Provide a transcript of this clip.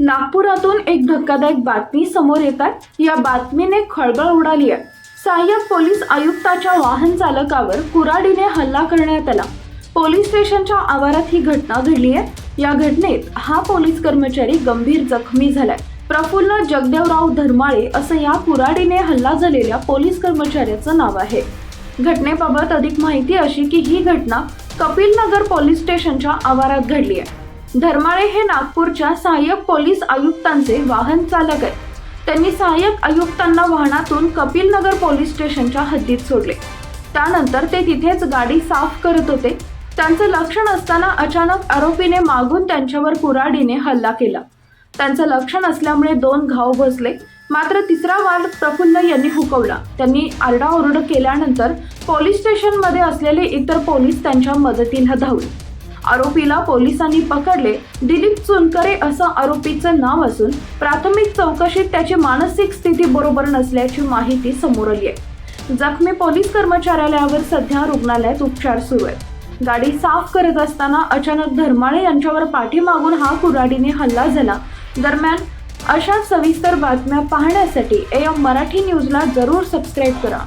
नागपुरातून एक धक्कादायक बातमी समोर येतात. या बातमीने खळबळ उडाली आहे. सहाय्यक पोलीस आयुक्ताच्या वाहन चालकावर कुराडीने हल्ला करण्यात आला. पोलीस स्टेशनच्या आवारात ही घटना घडली आहे. या घटनेत हा पोलीस कर्मचारी गंभीर जखमी झालाय. प्रफुल्ल जगदेवराव धर्माळे असं या कुराडीने हल्ला झालेल्या पोलीस कर्मचाऱ्याचं नाव आहे. घटनेबाबत अधिक माहिती अशी की ही घटना कपिल नगर पोलीस स्टेशनच्या आवारात घडली आहे. धर्माळे हे नागपूरच्या सहाय्यक पोलीस आयुक्तांचे वाहन चालक आहेत. त्यांनी सहाय्यक आयुक्तांना वाहनातून कपिल नगर पोलीस स्टेशनच्या हद्दीत सोडले. त्यानंतर ते तिथेच गाडी साफ करत होते. त्यांचं लक्ष नसताना अचानक आरोपीने मागून त्यांच्यावर कुराडीने हल्ला केला. त्यांचं लक्ष नसल्यामुळे दोन घाव बसले. मात्र तिसरा वार प्रफुल्ल यांनी हुकवला. त्यांनी आरडाओरड केल्यानंतर पोलीस स्टेशनमध्ये असलेले इतर पोलीस त्यांच्या मदतीला धावले. आरोपीला पोलिसांनी पकडले. दिलीप चुनकरे असं आरोपीचं नाव असून प्राथमिक चौकशीत त्याची मानसिक स्थिती बरोबर नसल्याची माहिती समोर आली आहे. जखमी पोलीस कर्मचाऱ्यालयावर सध्या रुग्णालयात उपचार सुरू आहेत. गाडी साफ करत असताना अचानक धर्माळे यांच्यावर पाठीमागून हा कुऱ्हाडीने हल्ला झाला. दरम्यान अशा सविस्तर बातम्या पाहण्यासाठी ए एम मराठी न्यूजला जरूर सबस्क्राईब करा.